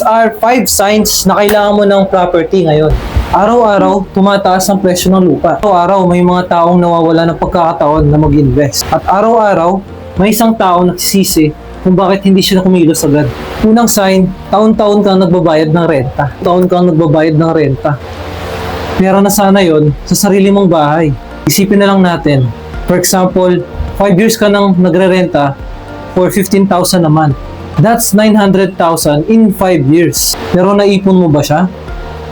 Are 5 signs na kailangan mo ng property ngayon. Araw-araw, tumataas ang presyo ng lupa. Araw-araw, may mga taong nawawala ng pagkakataon na mag-invest. At araw-araw, may isang tao nagsisisi kung bakit hindi siya kumilos agad. Unang sign, taon-taon kang nagbabayad ng renta. Taon kang nagbabayad ng renta. Pera na sana yon sa sarili mong bahay. Isipin na lang natin. For example, 5 years ka nang nagre-renta for 15,000 a month. That's 900,000 in 5 years. Pero naipon mo ba siya?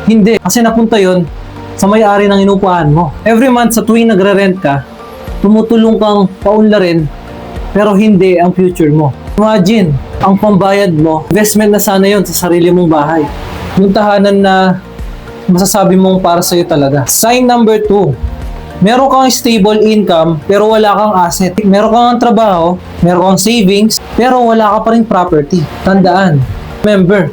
Hindi. Kasi napunta yon sa may-ari ng inupahan mo. Every month sa tuwing nagre-rent ka, tumutulong kang paunlarin pero hindi ang future mo. Imagine, ang pambayad mo, investment na sana yon sa sarili mong bahay. Yung tahanan na masasabi mong para sa'yo talaga. Sign number two, meron kang stable income pero wala kang asset. Meron kang trabaho, meron kang savings, pero wala ka pa rin property. Tandaan, remember,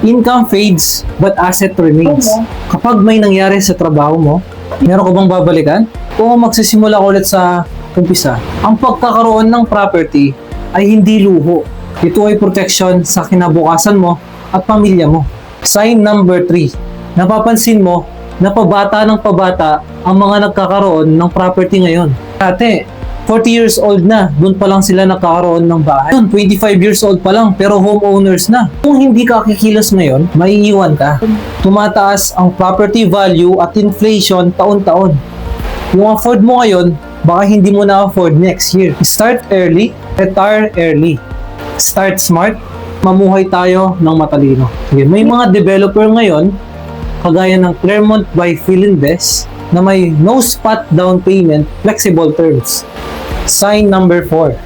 income fades but asset remains. Kapag may nangyari sa trabaho mo, meron ka bang babalikan? O magsisimula ka ulit sa umpisa? Ang pagkakaroon ng property ay hindi luho. Ito ay protection sa kinabukasan mo at pamilya mo. Sign number 3. Napapansin mo na pabata ng pabata ang mga nagkakaroon ng property ngayon. Ate, 40 years old na, doon pa lang sila nakakaroon ng bahay. Yun, 25 years old pa lang, pero homeowners na. Kung hindi ka kikilos ngayon, maiiwan ka. Tumataas ang property value at inflation taon-taon. Yung afford mo ngayon, baka hindi mo na afford next year. Start early, retire early. Start smart, mamuhay tayo ng matalino. Sige, may mga developer ngayon, kagaya ng Claremont by Philinvest, na may no spot down payment, flexible terms. Sign number 4.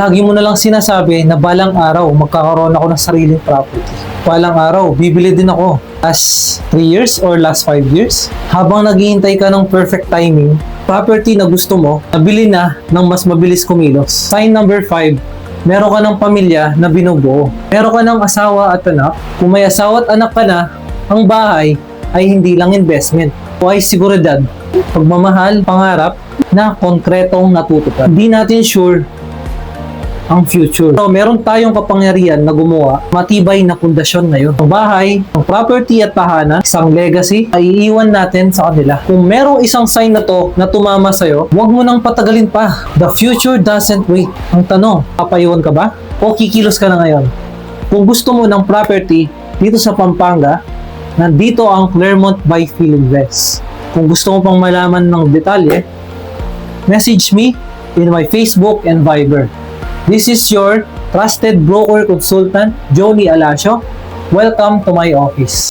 Lagi mo na lang sinasabi na balang araw magkakaroon ako ng sariling property. Balang araw, bibili din ako. Last 3 years or last 5 years, habang naghihintay ka ng perfect timing, property na gusto mo, nabili na ng mas mabilis kumilos. Sign number 5, meron ka ng pamilya na binubuo. Meron ka ng asawa at anak. Kung may asawa at anak ka na, ang bahay ay hindi lang investment. O ay siguridad, pagmamahal, pangarap na konkretong natutupad. Hindi natin sure ang future. So, meron tayong kapangyarihan na gumawa matibay na pundasyon ngayon. Ang bahay, ang property at tahanan, isang legacy, ay iiwan natin sa kanila. Kung merong isang sign na to na tumama sa'yo, huwag mo nang patagalin pa. The future doesn't wait. Ang tanong, papayuan ka ba? O kikilos ka na ngayon? Kung gusto mo ng property dito sa Pampanga, nandito ang Claremont by Philinvest. Kung gusto mo pang malaman ng detalye, message me in my Facebook and Viber. This is your trusted broker consultant, Johnny Alasio. Welcome to my office.